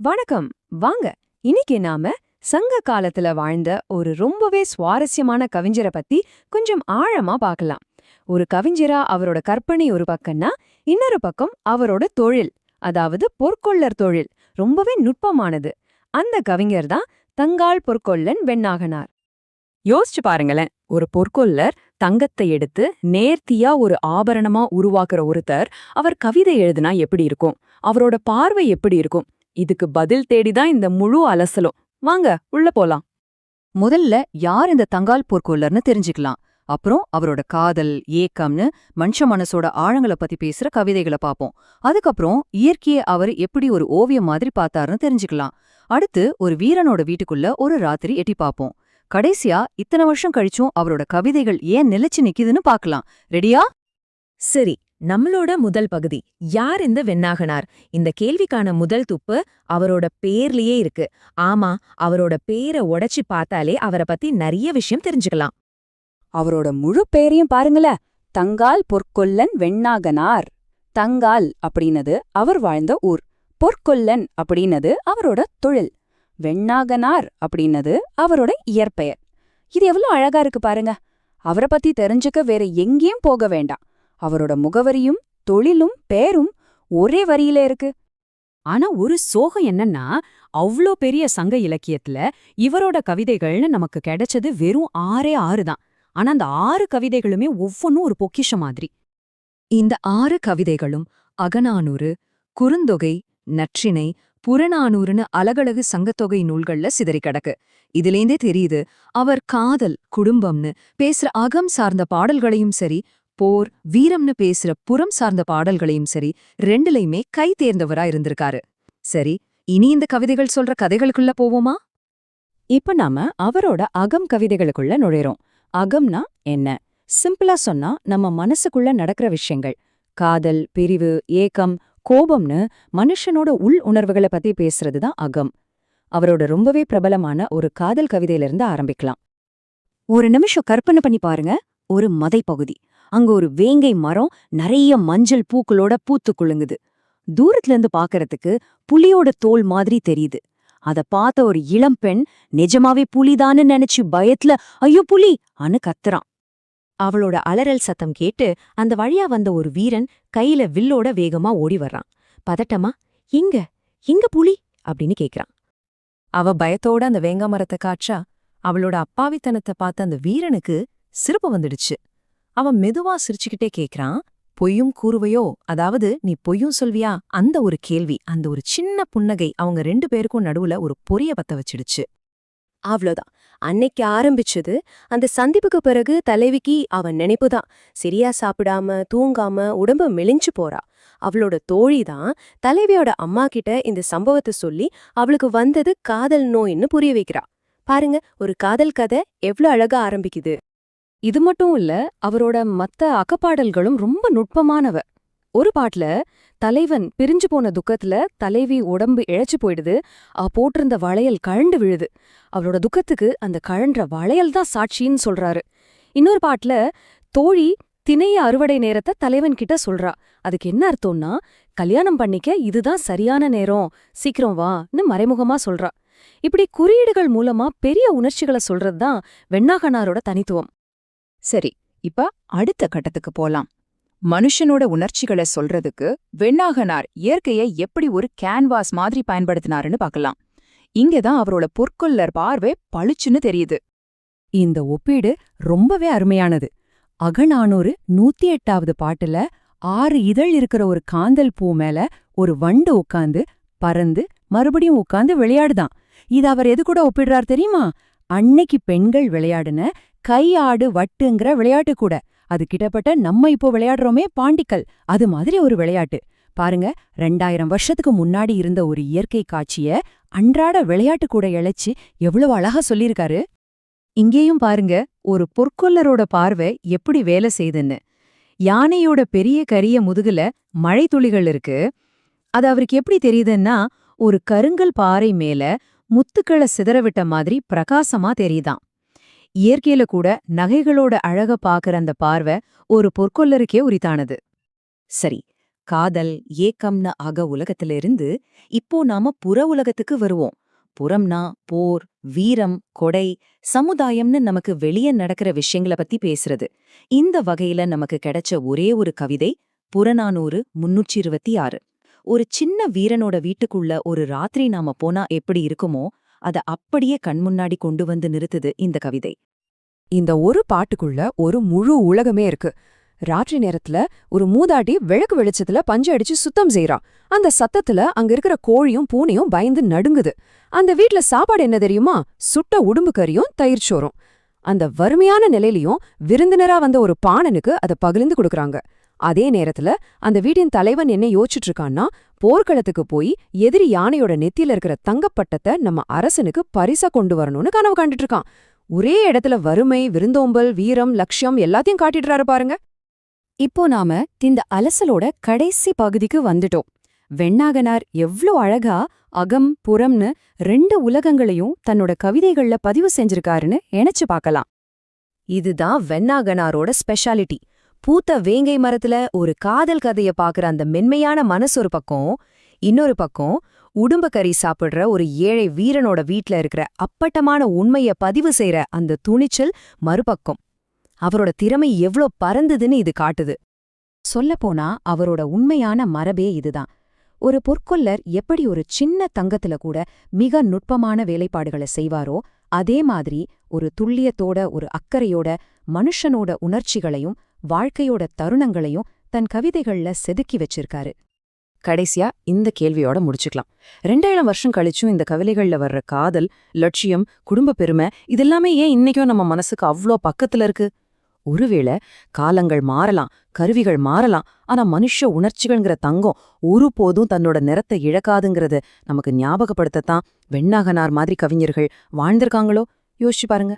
வணக்கம். வாங்க. இன்னைக்கு நாம சங்க காலத்துல வாழ்ந்த ஒரு ரொம்பவே சுவாரஸ்யமான கவிஞரை பத்தி கொஞ்சம் ஆழமா பார்க்கலாம். ஒரு கவிஞரா அவரோட கற்பனை ஒரு பக்கம்னா இன்னொரு பக்கம் அவரோட தொழில் அதாவது பொற்கொள்ளர் தொழில் ரொம்பவே நுட்பமானது. அந்த கவிஞர் தான் தங்கால் பொற்கொல்லன் வெண்ணாகனார். யோசிச்சு பாருங்களேன். ஒரு பொற்கொல்லர் தங்கத்தை எடுத்து நேர்த்தியா ஒரு ஆபரணமா உருவாக்குற ஒருத்தர் அவர் கவிதை எழுதுனா எப்படி இருக்கும்? அவரோட பார்வை எப்படி இருக்கும்? இதுக்கு பதில் தேடிதான் இந்த முழு அலசலும். வாங்க உள்ள போலாம். முதல்ல யார் இந்த தங்கால் பொற்கொள்ளர்னு தெரிஞ்சுக்கலாம். அப்புறம் அவரோட காதல் ஏக்கம்னு மனுஷ மனசோட ஆழங்கள பத்தி பேசுற கவிதைகளை பார்ப்போம் அதுக்கப்புறம் இயற்கையை அவர் எப்படி ஒரு ஓவியம் மாதிரி பார்த்தாருன்னு தெரிஞ்சுக்கலாம். அடுத்து ஒரு வீரனோட வீட்டுக்குள்ள ஒரு ராத்திரி எட்டி பார்ப்போம் கடைசியா இத்தனை வருஷம் கழிச்சும் அவரோட கவிதைகள் ஏன் நிலைச்சு நிக்குதுன்னு பார்க்கலாம் ரெடியா? சரி நம்மளோட முதல் பகுதி யார் இந்த வெண்ணாகனார்? இந்த கேள்விக்கான முதல் துப்பு அவரோட பேர்லயே இருக்கு. ஆமா அவரோட பேரை உடைச்சு பார்த்தாலே அவரை பத்தி நிறைய விஷயம் தெரிஞ்சுக்கலாம். அவரோட முழு பேரையும் பாருங்கள தங்கால் பொற்கொல்லன் வெண்ணாகனார். தங்கால் அப்படின்னது அவர் வாழ்ந்த ஊர். பொற்கொல்லன் அப்படின்னது அவரோட தொழில். வெண்ணாகனார் அப்படின்னது அவரோட இயற்பெயர். இது எவ்வளோ அழகா இருக்கு பாருங்க. அவரை பத்தி தெரிஞ்சுக்க வேற எங்கேயும் போக வேண்டாம். அவரோட முகவரியும் தொழிலும் பேரும் ஒரே வரியில இருக்கு. ஆனா ஒரு சோகம் என்னன்னா அவ்ளோ பெரிய சங்க இலக்கியத்துல இவரோட கவிதைகள்னு நமக்கு கிடைச்சது வெறும் ஆறே ஆறு தான். ஆனா அந்த ஆறு கவிதைகளுமே ஒவ்வொன்றும் ஒரு பொக்கிஷம் மாதிரி. இந்த ஆறு கவிதைகளும் அகநானூறு குறுந்தொகை நற்றினை புறநானூறுன்னு அலகழகு சங்கத்தொகை நூல்கள்ல சிதறி கிடக்கு. இதுலேந்தே தெரியுது அவர் காதல் குடும்பம்னு பேசுற அகம் சார்ந்த பாடல்களையும் சரி போர் வீரம்னு பேசுற புறம் சார்ந்த பாடல்களையும் சரி ரெண்டுலையுமே கை தேர்ந்தவரா இருந்திருக்காரு. சரி இனி இந்த கவிதைகள் சொல்ற கதைகளுக்குள்ள போவோமா? இப்ப நாம அவரோட அகம் கவிதைகளுக்குள்ள நுழைறோம். அகம்னா என்ன? சிம்பிளா சொன்னா நம்ம மனசுக்குள்ள நடக்கிற விஷயங்கள். காதல் பிரிவு ஏக்கம் கோபம்னு மனுஷனோட உள் உணர்வுகளை பத்தி பேசுறது தான் அகம். அவரோட ரொம்பவே பிரபலமான ஒரு காதல் கவிதையிலிருந்து ஆரம்பிக்கலாம். ஒரு நிமிஷம் கற்பனை பண்ணி பாருங்க. ஒரு மதை பகுதி அங்க ஒரு வேங்கை மரம் நிறைய மஞ்சள் பூக்களோட பூத்து குலுங்குது. தூரத்துல இருந்து பாக்கறதுக்கு புலியோட தோல் மாதிரி தெரியுது. அத பார்த்த ஒரு இளம் பெண் நிஜமாவே புலிதான்னு நினைச்சு பயத்துல ஐயோ புலி! அனு கத்துறான் அவளோட அலறல் சத்தம் கேட்டு அந்த வழியா வந்த ஒரு வீரன் கையில வில்லோட வேகமா ஓடி வர்றான். பதட்டமா? இங்க இங்க புலி? அப்படின்னு கேக்குறான். அவ பயத்தோட அந்த வேங்க மரத்தை காற்றா அவளோட அப்பாவித்தனத்தை பார்த்த அந்த வீரனுக்கு சிறப்பு வந்துடுச்சு. அவன் மெதுவா சிரிச்சுக்கிட்டே கேக்குறான் பொய்யும் கூறுவையோ? அதாவது நீ பொய்யும் சொல்வியா? அந்த ஒரு கேள்வி அந்த ஒரு சின்ன புன்னகை அவங்க ரெண்டு பேருக்கும் நடுவுல ஒரு பொரிய பத்த வச்சிடுச்சு. அவ்வளோதான் அன்னைக்கு ஆரம்பிச்சது அந்த சந்திப்புக்கு பிறகு தலைவிக்கு அவன் நினைப்புதான். சரியா சாப்பிடாம தூங்காம உடம்பு மெலிஞ்சு போறா. அவளோட தோழி தான் தலைவியோட அம்மா கிட்ட இந்த சம்பவத்தை சொல்லி அவளுக்கு வந்தது காதல் நோயின்னு புரிய வைக்கிறா. பாருங்க ஒரு காதல் கதை எவ்ளோ அழகா ஆரம்பிக்குது. இது மட்டும் இல்ல அவரோட மத்த அகப்பாடல்களும் ரொம்ப நுட்பமானவ. ஒரு பாட்டுல தலைவன் பிரிஞ்சு போன துக்கத்துல தலைவி உடம்பு இழைச்சு போயிடுது அவ போட்டிருந்த வளையல் கழண்டு விழுது. அவரோட துக்கத்துக்கு அந்த கழன்ற வளையல் தான் சாட்சின்னு சொல்றாரு. இன்னொரு பாட்டுல தோழி திணைய அறுவடை நேரத்தை தலைவன் கிட்ட சொல்றா. அதுக்கு என்ன அர்த்தம்னா கல்யாணம் பண்ணிக்க இதுதான் சரியான நேரம் சீக்கிரம் வான்னு மறைமுகமா சொல்றா. இப்படி குறியீடுகள் மூலமா பெரிய உணர்ச்சிகளை சொல்றதுதான் வெண்ணாகனாரோட தனித்துவம். சரி இப்ப அடுத்த கட்டத்துக்கு போலாம். மனுஷனோட உணர்ச்சிகளை சொல்றதுக்கு வெண்ணாகனார் இயற்கையை எப்படி ஒரு கேன்வாஸ் மாதிரி பயன்படுத்தினாருன்னு பார்க்கலாம். இங்கதான் அவரோட பொற்கொல்லர் பார்வை பளிச்சுன்னு தெரியுது. இந்த ஒப்பீடு ரொம்பவே அருமையானது. அகநானூறு நூத்தி எட்டாவது பாட்டுல ஆறு இதழ் இருக்கிற ஒரு காந்தல் பூ மேல ஒரு வண்டு உட்காந்து பறந்து மறுபடியும் உட்காந்து விளையாடுதான். இது அவர் எது கூட ஒப்பிடுறார் தெரியுமா? அன்னைக்கு பெண்கள் விளையாடுன கை ஆடு வட்டுங்கிற விளையாட்டு கூட. அது கிட்டப்பட்ட நம்ம இப்போ விளையாடுறோமே பாண்டிக்கல். அது மாதிரி ஒரு விளையாட்டு. பாருங்க ரெண்டாயிரம் வருஷத்துக்கு முன்னாடி இருந்த ஒரு இயற்கை காட்சிய அன்றாட விளையாட்டு கூட இழைச்சு எவ்வளவு அழகா சொல்லியிருக்காரு. இங்கேயும் பாருங்க ஒரு பொற்கொல்லரோட பார்வை எப்படி வேலை செய்துன்னு. யானையோட பெரிய கரிய முதுகுல மழை துளிகள் இருக்கு. அது அவருக்கு எப்படி தெரியுதுன்னா ஒரு கருங்கல் பாறை மேல முத்துக்களை சிதறவிட்ட மாதிரி பிரகாசமா தெரியுதாம் இயற்கையில கூட நகைகளோட அழக பாக்குற அந்த பார்வை ஒரு பொற்கொல்லருக்கே உரித்தானது. சரி காதல் ஏக்கம்னு அக உலகத்திலிருந்து இப்போ நாம புற உலகத்துக்கு வருவோம். புறம்னா போர் வீரம் கொடை சமுதாயம்னு நமக்கு வெளியே நடக்கிற விஷயங்கள பத்தி பேசுறது. இந்த வகையில நமக்கு கிடைச்ச ஒரே ஒரு கவிதை புறநானூறு முன்னூற்றி இருபத்தி ஆறு. ஒரு சின்ன வீரனோட வீட்டுக்குள்ள ஒரு ராத்திரி நாம போனா எப்படி இருக்குமோ அத அப்படியே கண்முன்னாடி கொண்டு வந்து நிறுத்துது இந்த கவிதை. இந்த ஒரு பாட்டுக்குள்ள ஒரு முழு உலகமே இருக்கு. ராத்திரி நேரத்துல ஒரு மூதாட்டி விளக்கு வெளிச்சத்துல பஞ்சு அடிச்சு சுத்தம் செய்யறான் அந்த சத்தத்துல அங்க இருக்கிற கோழியும் பூனையும் பயந்து நடுங்குது. அந்த வீட்ல சாப்பாடு என்ன தெரியுமா? சுட்ட உடும்பு கறியும் தயிர் சோறும். அந்த வறுமையான நிலையிலயும் விருந்தினரா வந்த ஒரு பாணனுக்கு அதை பகிர்ந்து கொடுக்கறாங்க. அதே நேரத்துல அந்த வீட்டின் தலைவன் என்ன யோசிச்சுட்டு இருக்கான்னா போர்க்களத்துக்கு போய் எதிரி யானையோட நெத்தியில இருக்கிற தங்கப்பட்டத்தை நம்ம அரசனுக்கு பரிசா கொண்டு வரணும்னு கனவு கண்டுட்டு இருக்கான் ஒரே இடத்துல வறுமை விருந்தோம்பல் வீரம் லட்சியம் எல்லாத்தையும் காட்டிடுறாரு பாருங்க. இப்போ நாம இந்த அலசலோட கடைசி பகுதிக்கு வந்துட்டோம். வெண்ணாகனார் எவ்ளோ அழகா அகம் புறம்னு ரெண்டு உலகங்களையும் தன்னோட கவிதைகள்ல பதிவு செஞ்சிருக்காருன்னு நினைச்சு பார்க்கலாம். இதுதான் வெண்ணாகனாரோட ஸ்பெஷாலிட்டி பூத்த வேங்கை மரத்துல ஒரு காதல் கதைய பாக்குற அந்த மென்மையான மனசு ஒரு பக்கம் இன்னொரு பக்கம் உடும்ப கறி சாப்பிடுற ஒரு ஏழை வீரனோட வீட்ல இருக்கிற அப்பட்டமான உண்மைய பதிவு செய்யற அந்த துணிச்சல் மறுபக்கம். அவரோட திறமை எவ்ளோ பறந்ததுன்னு இது காட்டுது. சொல்லப்போனா அவரோட உண்மையான மரபே இதுதான். ஒரு பொற்கொல்லர் எப்படி ஒரு சின்ன தங்கத்துல கூட மிக நுட்பமான வேலைப்பாடுகளை செய்வாரோ அதே மாதிரி ஒரு துல்லியத்தோட ஒரு அக்கறையோட மனுஷனோட உணர்ச்சிகளையும் வாழ்க்கையோட தருணங்களையும் தன் கவிதைகள்ல செதுக்கி வச்சிருக்காரு. கடைசியா இந்த கேள்வியோட முடிச்சுக்கலாம். ரெண்டாயிரம் வருஷம் கழிச்சும் இந்த கவிதைகள்ல வர்ற காதல் லட்சியம் குடும்ப பெருமை இதெல்லாமே ஏன் இன்னைக்கும் நம்ம மனசுக்கு அவ்ளோ பக்கத்துல இருக்கு? ஒருவேளை காலங்கள் மாறலாம் கருவிகள் மாறலாம் ஆனா மனுஷ உணர்ச்சிகள்ங்கிற தங்கம் ஒருபோதும் தன்னோட நிறத்தை இழக்காதுங்கிறத நமக்கு ஞாபகப்படுத்தத்தான் வெண்ணாகனார் மாதிரி கவிஞர்கள் வாழ்ந்திருக்காங்களோ? யோசிச்சு பாருங்க.